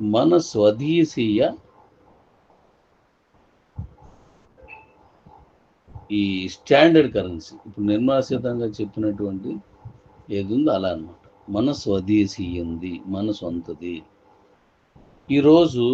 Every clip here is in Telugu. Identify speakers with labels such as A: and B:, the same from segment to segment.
A: మన స్వదేశీయ ఈ స్టాండర్డ్ కరెన్సీ ఇప్పుడు నిర్మలా చెప్పినటువంటి ఏది ఉందో అలా అనమాట మన స్వదేశీయంది మన సొంతది ఈరోజు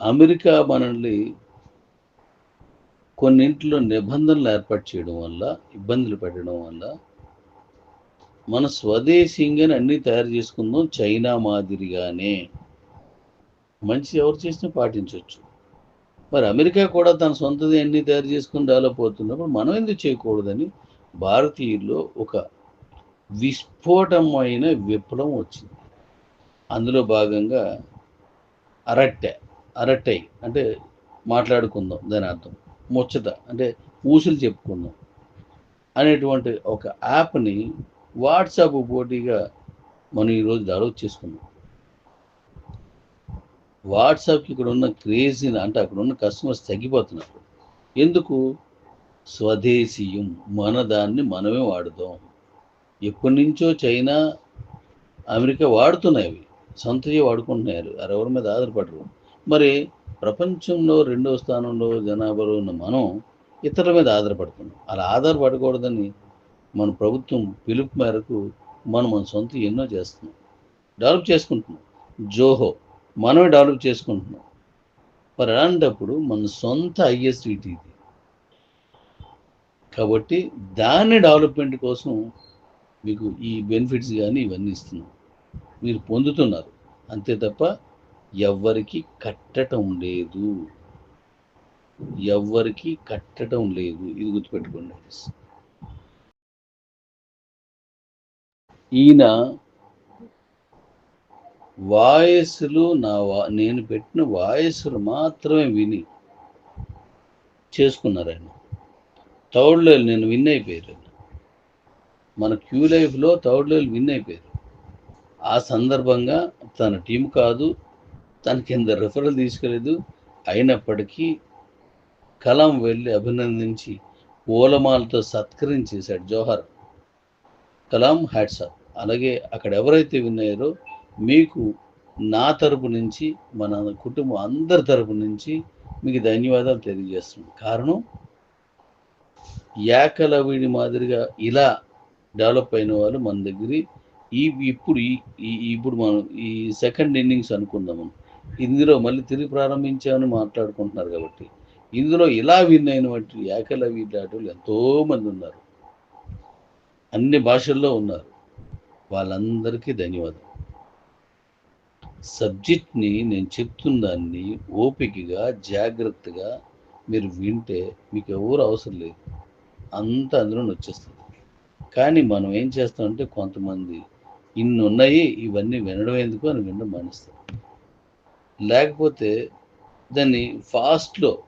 A: అమెరికా మనల్ని కొన్నింటిలో నిబంధనలు ఏర్పాటు చేయడం వల్ల ఇబ్బందులు పెట్టడం వల్ల మన స్వదేశీయంగానే అన్నీ తయారు చేసుకుందాం చైనా మాదిరిగానే. మంచి ఎవరు చేసినా పాటించవచ్చు. మరి అమెరికా కూడా తన సొంతది అన్ని తయారు చేసుకుని డెవలప్ అవుతున్నప్పుడు మనం ఎందుకు చేయకూడదని భారతీయుల్లో ఒక విస్ఫోటమైన విప్లవం వచ్చింది. అందులో భాగంగా అరట్టె అరట్టై అంటే మాట్లాడుకుందాం దాని అర్థం. ముచ్చట అంటే ఊసులు చెప్పుకుందాం అనేటువంటి ఒక యాప్ని వాట్సాప్ పోటీగా మనం ఈరోజు డెవలప్ చేసుకున్నాం. వాట్సాప్కి ఇక్కడ ఉన్న క్రేజీని అంటే అక్కడ ఉన్న కస్టమర్స్ తగ్గిపోతున్నారు ఎందుకు? స్వదేశీయం మన దాన్ని మనమే వాడుదాం. ఎప్పటి నుంచో చైనా అమెరికా వాడుతున్నాయి అవి. సొంతగా వాడుకుంటున్నారు. ఎవరి మీద ఆధారపడరు. మరి ప్రపంచంలో రెండవ స్థానంలో జనాభాలో ఉన్న మనం ఇతరుల మీద ఆధారపడుతున్నాం. అలా ఆధారపడకూడదని మన ప్రభుత్వం పిలుపు మేరకు మనం మన సొంత ఎన్నో చేస్తున్నాం. డెవలప్ చేసుకుంటున్నాం. జోహో మనమే డెవలప్ చేసుకుంటున్నాం. మరి అలాంటప్పుడు మన సొంత ఐఎస్డిటి ఇది. కాబట్టి దాని డెవలప్మెంట్ కోసం మీకు ఈ బెనిఫిట్స్ కానీ ఇవన్నీ ఇస్తున్నాం. మీరు పొందుతున్నారు. అంతే తప్ప ఎవ్వరికి కట్టడం లేదు. ఎవ్వరికి కట్టడం లేదు. ఇది గుర్తుపెట్టుకోండి. ఈయన వాయసులు నా వా నేను పెట్టిన వాయిస్లు మాత్రమే విని చేసుకున్నారు ఆయన. థర్డ్ నేను విన్ అయిపోయారు. మన క్యూ లైఫ్లో థర్డ్ విన్ అయిపోయారు. ఆ సందర్భంగా తన టీం కాదు తన కింద రెఫరల్ తీసుకోలేదు అయినప్పటికీ కలాం వెళ్ళి అభినందించి పూలమాలతో సత్కరించేశాడు జోహర్. కలాం హ్యాట్సాప్ అలాగే అక్కడ ఎవరైతే విన్నారో మీకు నా తరపు నుంచి మన కుటుంబం అందరి తరపు నుంచి మీకు ధన్యవాదాలు తెలియజేస్తున్నాం. కారణం ఏకలవిడి మాదిరిగా ఇలా డెవలప్ అయిన వాళ్ళు మన దగ్గర. ఈ ఇప్పుడు ఈ ఇప్పుడు మనం ఈ సెకండ్ ఇన్నింగ్స్ అనుకుందాం మనం ఇందులో మళ్ళీ తిరిగి ప్రారంభించామని మాట్లాడుకుంటున్నారు కాబట్టి. ఇందులో ఇలా విన్ అయినటువంటి ఏకలవి దాటులు ఎంతోమంది ఉన్నారు. అన్ని భాషల్లో ఉన్నారు. వాళ్ళందరికీ ధన్యవాదాలు. సబ్జెక్ట్ని నేను చెప్తున్న దాన్ని ఓపికగా జాగ్రత్తగా మీరు వింటే మీకు ఎవరు అవసరం లేదు. అంత అందులో వచ్చేస్తుంది. కానీ మనం ఏం చేస్తామంటే కొంతమంది ఇన్ని ఉన్నాయి ఇవన్నీ వినడం ఎందుకు అని వినడం మానేస్తాం. లేకపోతే దాన్ని ఫాస్ట్లో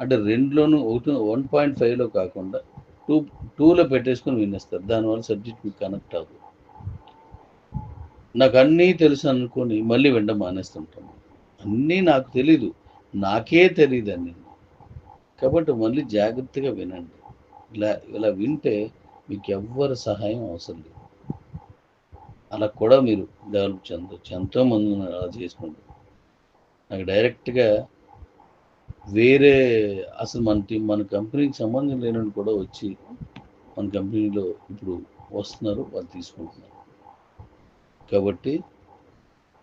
A: అంటే రెండులోనూ ఒకటి వన్ పాయింట్ ఫైవ్లో కాకుండా టూ టూలో పెట్టేసుకొని వినేస్తారు. దానివల్ల సబ్జెక్ట్ మీకు కనెక్ట్ అవ్వదు. నాకు అన్నీ తెలుసు అనుకొని మళ్ళీ వెంట మానేస్తుంటాము అన్నీ నాకు తెలీదు. నాకే తెలియదు అన్ని. కాబట్టి మళ్ళీ జాగ్రత్తగా వినండి. ఇలా ఇలా వింటే మీకు ఎవ్వరి సహాయం అవసరం లేదు. అలా కూడా మీరు డెవలప్ చెందొచ్చు ఎంతోమంది అలా చేసుకోండి. నాకు డైరెక్ట్గా వేరే అసలు మన టీం మన కంపెనీకి సంబంధం లేని కూడా వచ్చి మన కంపెనీలో ఇప్పుడు వస్తున్నారు. వాళ్ళు తీసుకుంటున్నారు. కాబట్టి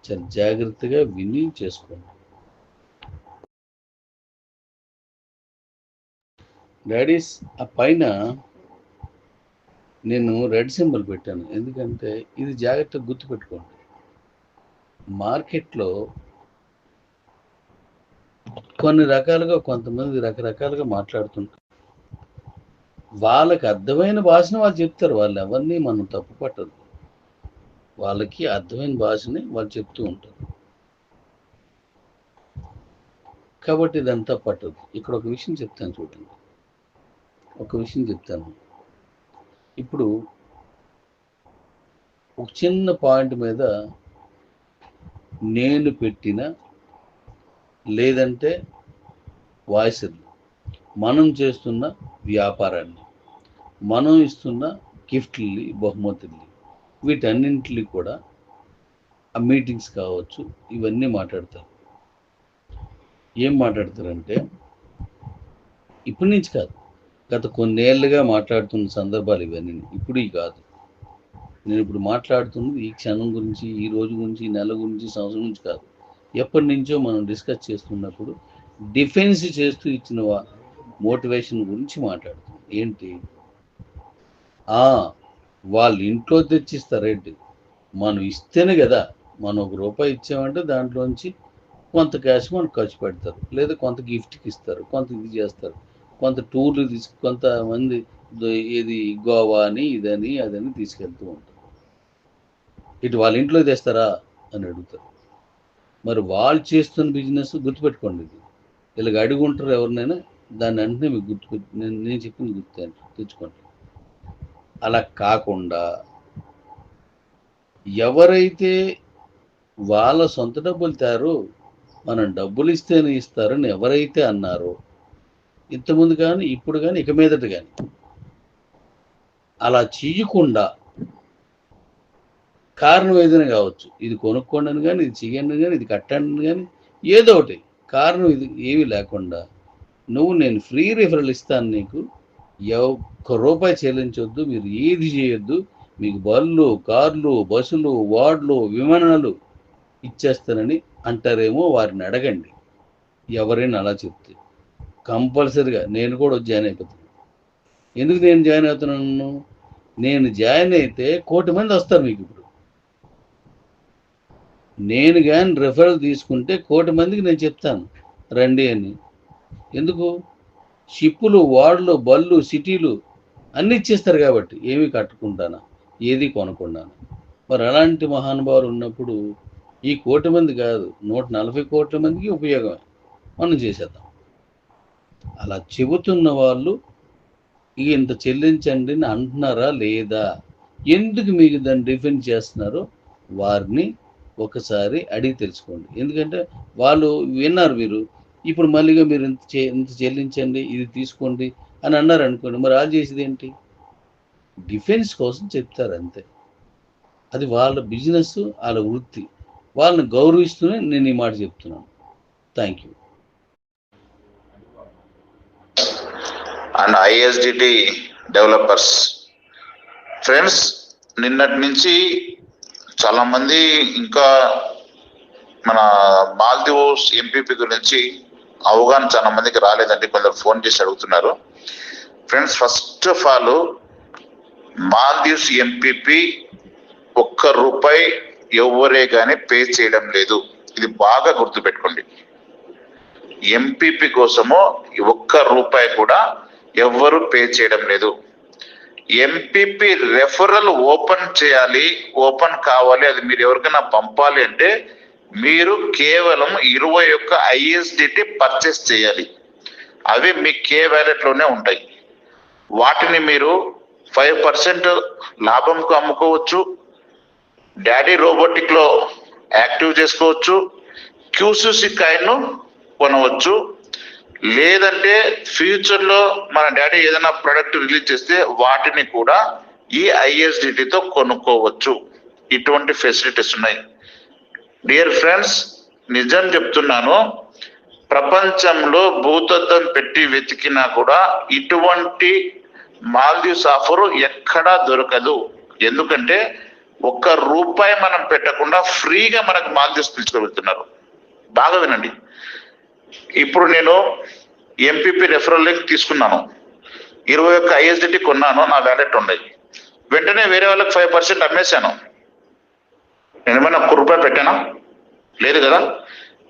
A: చాలా జాగ్రత్తగా విని చేసుకోండి. డాడీస్ ఆ పైన నేను రెడ్ సింబల్ పెట్టాను. ఎందుకంటే ఇది జాగ్రత్తగా గుర్తుపెట్టుకోండి. మార్కెట్లో కొన్ని రకాలుగా కొంతమంది రకరకాలుగా మాట్లాడుతుంటారు వాళ్ళకి అర్థమైన భాషను వాళ్ళు చెప్తారు. వాళ్ళు ఎవరిని మనం తప్పు పట్టదు వాళ్ళకి అర్థమైన భాషని వాళ్ళు చెప్తూ ఉంటారు. కాబట్టి ఇదంతా పట్టదు. ఇక్కడ ఒక విషయం చెప్తాను చూడండి. ఒక విషయం చెప్తాను. ఇప్పుడు ఒక చిన్న పాయింట్ మీద నేను పెట్టిన లేదంటే వాయిసర్లు మనం చేస్తున్న వ్యాపారాన్ని. మనం ఇస్తున్న గిఫ్ట్లని బహుమతుల్ని. వీటన్నింటినీ కూడా ఆ మీటింగ్స్ కావచ్చు ఇవన్నీ మాట్లాడతారు. ఏం మాట్లాడతారంటే ఇప్పటి నుంచి కాదు. గత కొన్నేళ్ళుగా మాట్లాడుతున్న సందర్భాలు ఇవన్నీ. ఇప్పుడు కాదు. నేను ఇప్పుడు మాట్లాడుతున్నది ఈ క్షణం గురించి ఈ రోజు గురించి ఈ నెల గురించి సంవత్సరం గురించి కాదు. ఎప్పటి నుంచో మనం డిస్కస్ చేస్తున్నప్పుడు డిఫెన్స్ చేస్తూ ఇచ్చిన మోటివేషన్ గురించి మాట్లాడుతున్నాం. ఏంటి? ఆ, వాళ్ళు ఇంట్లో తెచ్చిస్తారేంటి మనం ఇస్తేనే కదా. మనం ఒక రూపాయి ఇచ్చామంటే దాంట్లోంచి కొంత క్యాష్ మనకు ఖర్చు పెడతారు. లేదా కొంత గిఫ్ట్కి ఇస్తారు కొంత ఇది చేస్తారు కొంత టూర్లు తీసుకు కొంతమంది ఇది గోవా అని ఇదని అదని తీసుకెళ్తూ ఉంటారు. ఇటు వాళ్ళ ఇంట్లో తెస్తారా అని అడుగుతారు. మరి వాళ్ళు చేస్తున్న బిజినెస్ గుర్తుపెట్టుకోండి ఇది. ఇలాగ అడుగుంటారు ఉంటారు ఎవరినైనా దాన్ని వెంటనే మీకు గుర్తు నేను నేను చెప్పింది గుర్తు తెచ్చుకోండి. అలా కాకుండా ఎవరైతే వాళ్ళ సొంత డబ్బులు తారో మనం డబ్బులు ఇస్తేనే ఇస్తారని ఎవరైతే అన్నారో ఇంతకుముందు కానీ ఇప్పుడు కానీ ఇక మీదట కానీ అలా చేయకుండా కారణం ఏదైనా కావచ్చు. ఇది కొనుక్కోండి అని కానీ ఇది చేయండి కానీ ఇది కట్టండి కానీ ఏదో ఒకటి. కారణం ఇది ఏమీ లేకుండా నువ్వు నేను ఫ్రీ రిఫరల్ ఇస్తాను నీకు ఒక్క రూపాయి చెల్లించొద్దు మీరు ఏది చేయొద్దు మీకు బళ్ళు కార్లు బస్సులు వార్డులు విమానాలు ఇచ్చేస్తానని అంటారేమో వారిని అడగండి. ఎవరైనా అలా చెప్తే. కంపల్సరిగా నేను కూడా జాయిన్ అయిపోతాను. ఎందుకు నేను జాయిన్ అవుతున్నాను? నేను జాయిన్ అయితే కోటి మంది వస్తారు మీకు ఇప్పుడు. నేను కానీ రెఫరల్ తీసుకుంటే కోటి మందికి నేను చెప్తాను. రండి అని. ఎందుకు? షిప్పులు వార్డులు బళ్ళు సిటీలు అన్ని ఇచ్చేస్తారు కాబట్టి ఏమి కట్టుకుంటానా ఏది కొనకుండాను. మరి అలాంటి మహానుభావులు ఉన్నప్పుడు ఈ కోటి మంది కాదు నూట నలభై కోట్ల మందికి ఉపయోగమే. మనం చేసేద్దాం. అలా చెబుతున్న వాళ్ళు ఇంత చెల్లించండి అని అంటున్నారా లేదా? ఎందుకు మీకు దాన్ని డిఫెండ్ చేస్తున్నారో వారిని ఒకసారి అడిగి తెలుసుకోండి. ఎందుకంటే వాళ్ళు విన్నారు మీరు ఇప్పుడు మళ్ళీగా మీరు ఇంత చే ఇంత చెల్లించండి ఇది తీసుకోండి అని అన్నారు అనుకోండి మరి వాళ్ళు చేసేది ఏంటి? డిఫెన్స్ కోసం చెప్తారు అంతే. అది వాళ్ళ బిజినెస్ వాళ్ళ వృత్తి. వాళ్ళని గౌరవిస్తూనే నేను ఈ మాట చెప్తున్నాను. Thank you.
B: And I S D T developers friends నిన్నటి నుంచి చాలామంది ఇంకా మన మాల్దీవ్స్ ఎంపీపీ గురించి అవగాహన చాలా మందికి రాలేదండి. కొందరు ఫోన్ చేసి అడుగుతున్నారు. Friends first of all Maldives M P P ఒక్క రూపాయి ఎవరే కానీ పే చేయడం లేదు. ఇది బాగా గుర్తుపెట్టుకోండి. ఎంపీపీ కోసము ఒక్క రూపాయి కూడా ఎవ్వరు పే చేయడం లేదు. M P P referral open చేయాలి. ఓపెన్ కావాలి. అది మీరు ఎవరికైనా పంపాలి అంటే మీరు కేవలం ఇరవై ఒక్క ఐఎస్డిటి పర్చేస్ చేయాలి. అవి మీ కే వ్యాలెట్లోనే ఉంటాయి. వాటిని మీరు ఫైవ్ పర్సెంట్ లాభంకు అమ్ముకోవచ్చు. డాడీ రోబోటిక్లో యాక్టివ్ చేసుకోవచ్చు. క్యూసీసీ కాయిన్ను కొనవచ్చు. లేదంటే ఫ్యూచర్లో మన డాడీ ఏదైనా ప్రొడక్ట్ రిలీజ్ చేస్తే వాటిని కూడా ఈ ఐఎస్డిటీతో కొనుక్కోవచ్చు. ఇటువంటి ఫెసిలిటీస్ ఉన్నాయి. డియర్ ఫ్రెండ్స్ నిజం చెప్తున్నాను. ప్రపంచంలో భూతద్దం పెట్టి వెతికినా కూడా ఇటువంటి మాల్దీవ్స్ ఆఫర్ ఎక్కడా దొరకదు. ఎందుకంటే ఒక్క రూపాయి మనం పెట్టకుండా ఫ్రీగా మనకు మాల్దీవ్స్ పిలుచుకోబెడుతున్నారు బాగా వినండి. ఇప్పుడు నేను ఎంపీపీ రెఫరల్ లింక్ తీసుకున్నాను. ఇరవై ఒక్క ఐఎస్డిటీ కొన్నాను నా వ్యాలెట్ ఉండేది వెంటనే వేరే వాళ్ళకి ఫైవ్ పర్సెంట్ అమ్మేశాను. నేను ఏమైనా పెట్టానా? లేదు కదా?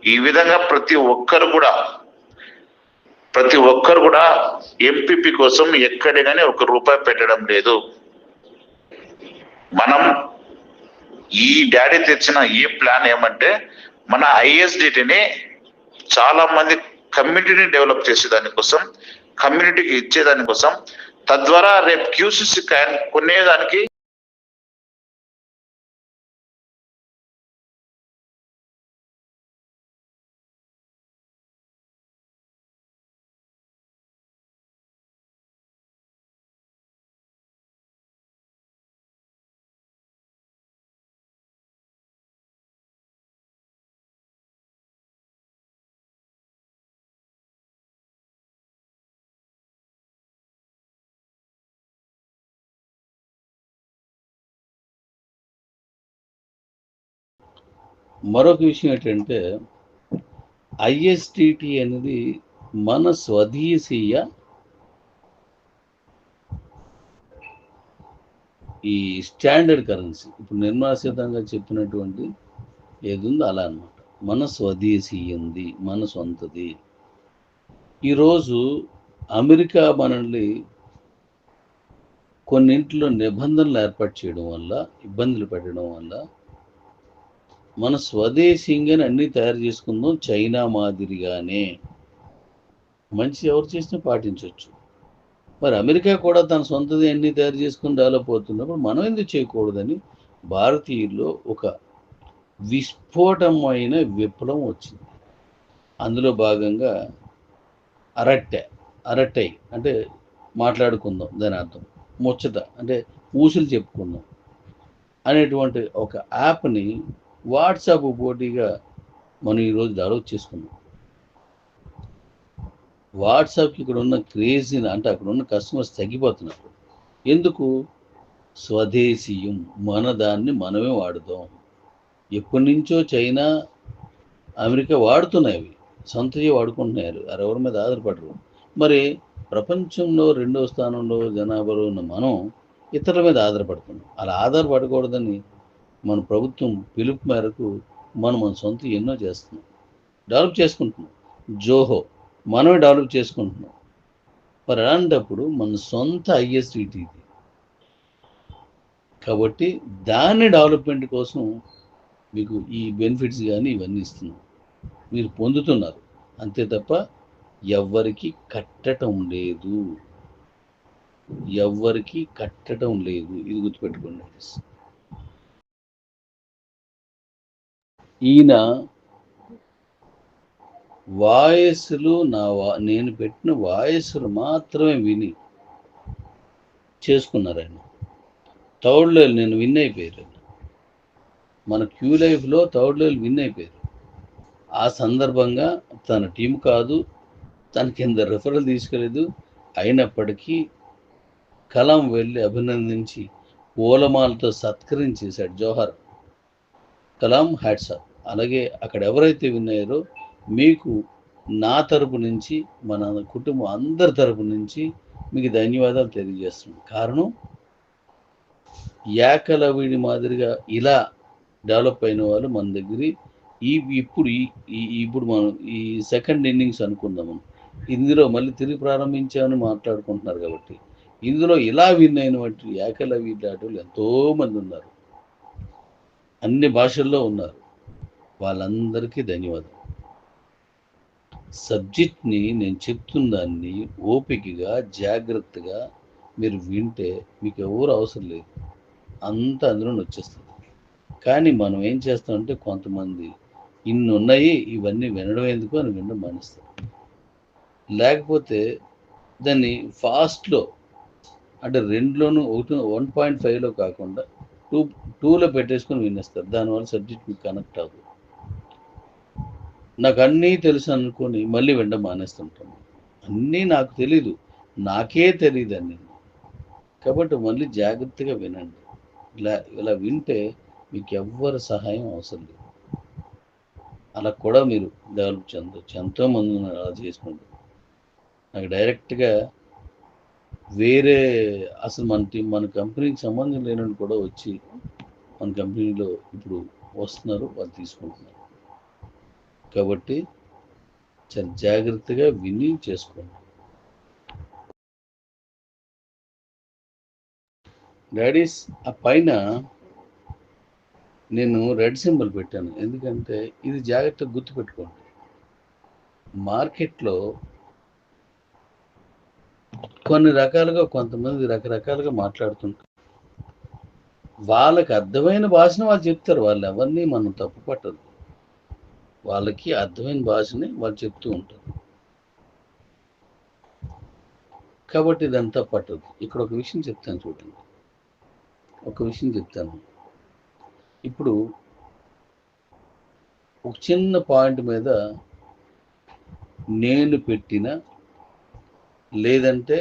B: ఈ విధంగా ప్రతి ఒక్కరు కూడా ప్రతి ఒక్కరు కూడా ఎంపీపీ కోసం ఎక్కడే కానీ ఒక రూపాయి పెట్టడం లేదు. మనం ఈ డాడీ తెచ్చిన ఈ ప్లాన్ ఏమంటే మన ఐఎస్డిటిని చాలా మంది కమ్యూనిటీని డెవలప్ చేసేదానికోసం కమ్యూనిటీకి ఇచ్చేదానికోసం తద్వారా రేపు క్యూసిసి కొనేదానికి
A: మరొక విషయం ఏంటంటే ఐఎస్టిటి అనేది మన స్వదేశీయ ఈ స్టాండర్డ్ కరెన్సీ. ఇప్పుడు నిర్మలా సీతారామన్ చెప్పినటువంటి ఏది ఉందో అలా అన్నమాట. మన స్వదేశీయంది మన సొంతది. ఈరోజు అమెరికా మనల్ని కొన్నింటిలో నిబంధనలు ఏర్పాటు చేయడం వల్ల ఇబ్బందులు పెట్టడం వల్ల మన స్వదేశీయంగా అన్నీ తయారు చేసుకుందాం చైనా మాదిరిగానే. మంచి ఎవరు చేసినా పాటించవచ్చు మరి అమెరికా కూడా తన సొంతది అన్నీ తయారు చేసుకుని డెవలప్ అవుతున్నప్పుడు మనం ఎందుకు చేయకూడదని భారతీయుల్లో ఒక విస్ఫోటమైన విప్లవం వచ్చింది. అందులో భాగంగా అరట్టె అరట్టై అంటే మాట్లాడుకుందాం దాని అర్థం. ముచ్చట అంటే ఊసులు చెప్పుకుందాం అనేటువంటి ఒక యాప్ని వాట్సాప్ పోటీగా మనం ఈరోజు డెవలప్ చేసుకున్నాం. వాట్సాప్కి ఇక్కడ ఉన్న క్రేజీని అంటే అక్కడ ఉన్న కస్టమర్స్ తగ్గిపోతున్నారు. ఎందుకు? స్వదేశీయం మన దాన్ని మనమే వాడుదాం ఎప్పటి నుంచో చైనా అమెరికా వాడుతున్నాయి అవి. సొంతజీ వాడుకుంటున్నారు. ఎవరి మీద ఆధారపడరు. మరి ప్రపంచంలో రెండో స్థానంలో జనాభాలో ఉన్న మనం ఇతరుల మీద ఆధారపడుతున్నాం. అలా ఆధారపడకూడదని మన ప్రభుత్వం పిలుపు మేరకు మనం మన సొంత ఎన్నో చేస్తున్నాం. డెవలప్ చేసుకుంటున్నాం. జోహో మనమే డెవలప్ చేసుకుంటున్నాం. మరి అలాంటప్పుడు మన సొంత ఐఎస్టీటీ ఇది. కాబట్టి దాని డెవలప్మెంట్ కోసం మీకు ఈ బెనిఫిట్స్ కానీ ఇవన్నీ ఇస్తున్నాం. మీరు పొందుతున్నారు. అంతే తప్ప ఎవ్వరికి కట్టడం లేదు. ఎవ్వరికి కట్టడం లేదు. ఇది గుర్తుపెట్టుకోండి ఈయన వాయస్సులు నా వా నేను పెట్టిన వాయస్సులు మాత్రమే విని చేసుకున్నారు ఆయన. థర్డ్ నేను విన్ అయిపోయారు మన క్యూ లైఫ్లో థర్డ్ విన్ అయిపోయారు. ఆ సందర్భంగా తన టీం కాదు తన కింద రెఫరల్ తీసుకోలేదు. అయినప్పటికీ కలాం వెళ్ళి అభినందించి పూలమాలతో సత్కరించేశాడు జోహర్. కలాం హ్యాట్సాప్ అలాగే అక్కడ ఎవరైతే విన్నారో మీకు నా తరపు నుంచి మన కుటుంబం అందరి తరపు నుంచి మీకు ధన్యవాదాలు తెలియజేస్తున్నాం కారణం? ఏకలవిడి మాదిరిగా ఇలా డెవలప్ అయిన వాళ్ళు మన దగ్గర. ఈ ఇప్పుడు ఈ ఇప్పుడు మనం ఈ సెకండ్ ఇన్నింగ్స్ అనుకుందాం. ఇందులో మళ్ళీ తిరిగి ప్రారంభించామని మాట్లాడుకుంటున్నారు కాబట్టి. ఇందులో ఇలా విన్ అయినటువంటి ఏకలవి దాటులు ఎంతోమంది ఉన్నారు. అన్ని భాషల్లో ఉన్నారు. వాళ్ళందరికీ ధన్యవాదాలు. సబ్జెక్ట్ని నేను చెప్తున్న దాన్ని ఓపికగా జాగ్రత్తగా మీరు వింటే మీకు ఎవరు అవసరం లేదు. అంతా అందులో వచ్చేస్తుంది. కానీ మనం ఏం చేస్తామంటే కొంతమంది ఇన్ని ఉన్నాయి ఇవన్నీ వినడం ఎందుకు అని వినడం మానేస్తారు. లేకపోతే దాన్ని ఫాస్ట్లో అంటే రెండులోనూ ఒకటి వన్ పాయింట్ ఫైవ్లో కాకుండా టూ టూలో పెట్టేసుకొని వినేస్తారు. దానివల్ల సబ్జెక్ట్ మీకు కనెక్ట్ అవ్వదు. నాకు అన్నీ తెలుసు అనుకొని మళ్ళీ వెంట మానేస్తుంటాను. అన్నీ నాకు తెలీదు. నాకే తెలియదు అన్నీ కాబట్టి మళ్ళీ జాగ్రత్తగా వినండి. ఇలా ఇలా వింటే మీకు ఎవ్వరి సహాయం అవసరం లేదు. అలా కూడా మీరు డెవలప్ చెందొచ్చు ఎంతోమంది అలా చేసుకుంటారు. నాకు డైరెక్ట్గా వేరే అసలు మన టీం మన కంపెనీకి సంబంధం లేనని కూడా వచ్చి మన కంపెనీలో ఇప్పుడు వస్తున్నారు వాళ్ళు తీసుకుంటున్నారు. కాబట్టి చాలా జాగ్రత్తగా విని చేసుకోండి. డాడీస్ ఆ పైన నేను రెడ్ సింబల్ పెట్టాను. ఎందుకంటే ఇది జాగ్రత్తగా గుర్తుపెట్టుకోండి. మార్కెట్లో కొన్ని రకాలుగా కొంతమంది రకరకాలుగా మాట్లాడుతుంటారు. వాళ్ళకి అర్థమైన భాషను వాళ్ళు చెప్తారు. వాళ్ళు ఎవరిని మనం తప్పు పట్టదు. వాళ్ళకి అర్థమైన భాషని వాళ్ళు చెప్తూ ఉంటారు. కాబట్టి ఇదంతా పట్టదు. ఇక్కడ ఒక విషయం చెప్తాను చూడండి. ఒక విషయం చెప్తాను. ఇప్పుడు ఒక చిన్న పాయింట్ మీద నేను పెట్టిన లేదంటే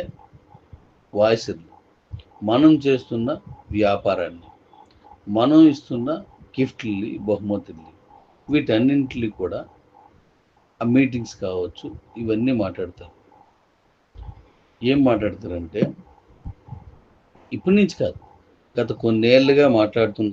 A: వాయిసర్లు మనం చేస్తున్న వ్యాపారాన్ని మనం ఇస్తున్న గిఫ్ట్లని బహుమతుల్ని వీటన్నింటిని కూడా ఆ మీటింగ్స్ కావచ్చు ఇవన్నీ మాట్లాడతారు. ఏం మాట్లాడతారంటే ఇప్పటి నుంచి కాదు గత కొన్నేళ్ళుగా మాట్లాడుతున్న